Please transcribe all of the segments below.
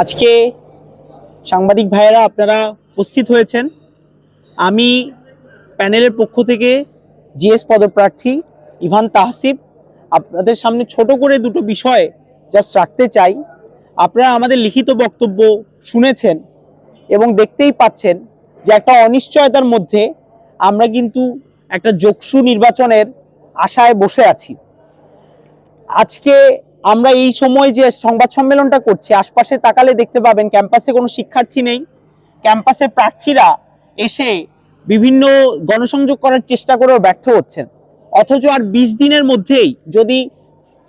আজকে সাংবাদিক ভাইয়েরা আপনারা উপস্থিত হয়েছেন। আমি প্যানেলের পক্ষ থেকে জিএস পদপ্রার্থী ইভান তাহসিব আপনাদের সামনে ছোট করে দুটো বিষয় জাস্ট রাখতে চাই। আপনারা আমাদের লিখিত বক্তব্য শুনেছেন এবং দেখতেই পাচ্ছেন যে একটা অনিশ্চয়তার মধ্যে আমরা কিন্তু একটা যোগসু নির্বাচনের আশায় বসে আছি। আজকে আমরা এই সময় যে সংবাদ সম্মেলনটা করছি, আশপাশে তাকালে দেখতে পাবেন ক্যাম্পাসে কোনো শিক্ষার্থী নেই। ক্যাম্পাসে প্রার্থীরা এসে বিভিন্ন গণসংযোগ করার চেষ্টা করেও ব্যর্থ হচ্ছেন। অথচ আর বিশ দিনের মধ্যেই যদি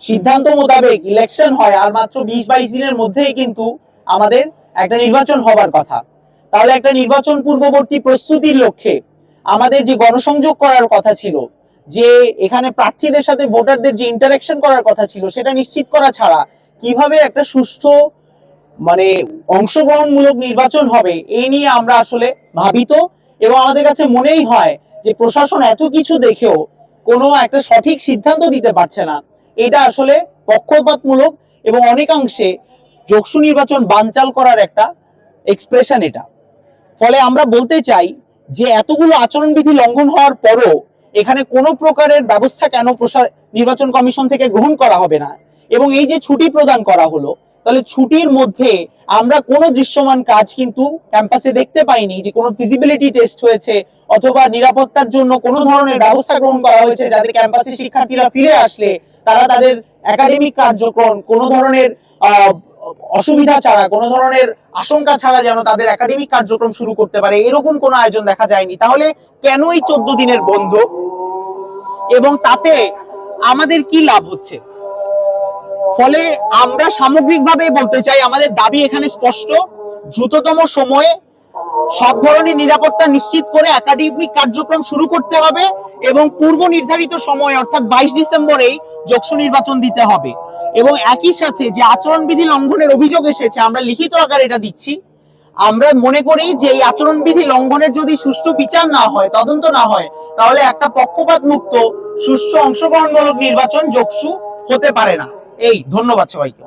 সিদ্ধান্ত মোতাবেক ইলেকশন হয়, আর মাত্র বিশ বাইশ দিনের মধ্যেই কিন্তু আমাদের একটা নির্বাচন হবার কথা। তাহলে একটা নির্বাচন পূর্ববর্তী প্রস্তুতির লক্ষ্যে আমাদের যে গণসংযোগ করার কথা ছিল যে এখানে প্রার্থীদের সাথে ভোটারদের যে ইন্টারাকশন করার কথা ছিল, সেটা নিশ্চিত করা ছাড়া কীভাবে একটা সুষ্ঠু মানে অংশগ্রহণমূলক নির্বাচন হবে এই নিয়ে আমরা আসলে ভাবিত। এবং আমাদের কাছে মনেই হয় যে প্রশাসন এত কিছু দেখেও কোনো একটা সঠিক সিদ্ধান্ত দিতে পারছে না। এটা আসলে পক্ষপাতমূলক এবং অনেকাংশে যোগসু নির্বাচন বানচাল করার একটা এক্সপ্রেশন এটা। ফলে আমরা বলতে চাই যে এতগুলো আচরণবিধি লঙ্ঘন হওয়ার পরও এখানে কোনো প্রকারের ব্যবস্থা কেন প্রসার নির্বাচন কমিশন থেকে গ্রহণ করা হবে না? এবং এই যে ছুটি প্রদান করা হলো, তাহলে ছুটির মধ্যে আমরা কোনো দৃশ্যমান কাজ কিন্তু ক্যাম্পাসে দেখতে পাইনি যে কোনো ফিজিবিলিটি টেস্ট হয়েছে অথবা নিরাপত্তার জন্য কোনো ধরনের ব্যবস্থা গ্রহণ করা হয়েছে যাতে ক্যাম্পাসে শিক্ষার্থীরা ফিরে আসলে তারা তাদের একাডেমিক কার্যক্রম কোনো ধরনের অসুবিধা ছাড়া, কোনো ধরনের আশঙ্কা ছাড়া যেন তাদের একাডেমিক কার্যক্রম শুরু করতে পারে, এরকম কোনো আয়োজন দেখা যায়নি। তাহলে কেন এই চোদ্দ দিনের বন্ধ? এবং তাতে আমাদের কি লাভ হচ্ছে? ফলে আমরা সামগ্রিকভাবে বলতে চাই, আমাদের দাবি এখানে স্পষ্ট। দ্রুততম সময়ে সব ধরনের নিরাপত্তা নিশ্চিত করে একাডেমিক কার্যক্রম শুরু করতে হবে এবং পূর্ব নির্ধারিত সময়, অর্থাৎ বাইশ ডিসেম্বরেই যোগসু নির্বাচন দিতে হবে। এবং একই সাথে যে আচরণবিধি লঙ্ঘনের অভিযোগ এসেছে, আমরা লিখিত আকারে এটা দিচ্ছি। আমরা মনে করি যে এই আচরণবিধি লঙ্ঘনের যদি সুষ্ঠু বিচার না হয়, তদন্ত না হয় তাহলে একটা পক্ষপাত মুক্ত সুস্থ অংশগ্রহণমূলক নির্বাচন যোগসু হতে পারে না। এই ধন্যবাদ সবাইকে।